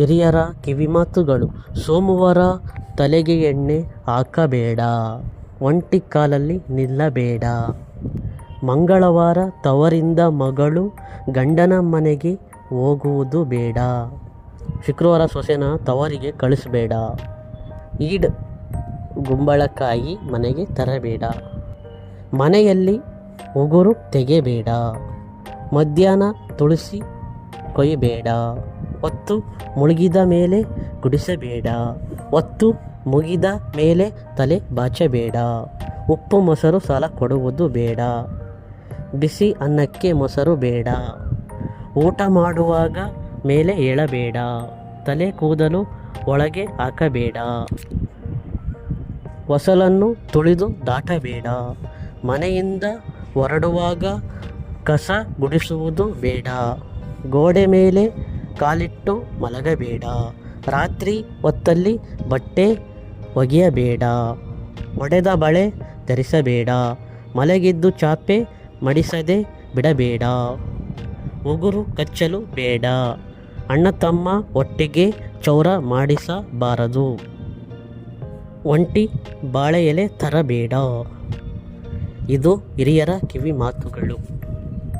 ಹಿರಿಯರ ಕಿವಿಮಾತುಗಳು. ಸೋಮವಾರ ತಲೆಗೆ ಎಣ್ಣೆ ಹಾಕಬೇಡ. ಒಂಟಿ ಕಾಲಲ್ಲಿ ನಿಲ್ಲಬೇಡ. ಮಂಗಳವಾರ ತವರಿಂದ ಮಗಳು ಗಂಡನ ಮನೆಗೆ ಹೋಗುವುದು ಬೇಡ. ಶುಕ್ರವಾರ ಸೊಸೆನ ತವರಿಗೆ ಕಳಿಸಬೇಡ. ಈಡ್ ಗುಂಬಳಕಾಯಿ ಮನೆಗೆ ತರಬೇಡ. ಮನೆಯಲ್ಲಿ ಉಗುರು ತೆಗೆಯಬೇಡ ಮಧ್ಯಾಹ್ನ ತುಳಸಿ ಕೊಯ್ಯಬೇಡ ಹೊತ್ತು ಮುಳುಗಿದ ಮೇಲೆ ಗುಡಿಸಬೇಡ. ಒತ್ತು ಮುಗಿದ ಮೇಲೆ ತಲೆ ಬಾಚಬೇಡ. ಉಪ್ಪು ಮೊಸರು ಸಾಲ ಕೊಡುವುದು ಬೇಡ. ಬಿಸಿ ಅನ್ನಕ್ಕೆ ಮೊಸರು ಬೇಡ. ಊಟ ಮಾಡುವಾಗ ಮೇಲೆ ಏಳಬೇಡ. ತಲೆ ಕೂದಲು ಒಳಗೆ ಹಾಕಬೇಡ. ಹೊಸಲನ್ನು ತುಳಿದು ದಾಟಬೇಡ. ಮನೆಯಿಂದ ಹೊರಡುವಾಗ ಕಸ ಗುಡಿಸುವುದು ಬೇಡ. ಗೋಡೆ ಮೇಲೆ ಕಾಲಿಟ್ಟು ಮಲಗಬೇಡ. ರಾತ್ರಿ ಹೊತ್ತಲ್ಲಿ ಬಟ್ಟೆ ಒಗೆಯಬೇಡ. ಒಡೆದ ಬಳೆ ಧರಿಸಬೇಡ. ಮಲಗಿದ್ದು ಚಾಪೆ ಮಡಿಸದೆ ಬಿಡಬೇಡ. ಉಗುರು ಕಚ್ಚಲು ಬೇಡ. ಅಣ್ಣ ತಮ್ಮ ಒಟ್ಟಿಗೆ ಚೌರ ಮಾಡಿಸಬಾರದು. ಒಂಟಿ ಬಾಳೆ ಎಲೆ ತರಬೇಡ. ಇದು ಹಿರಿಯರ ಕಿವಿ ಮಾತುಗಳು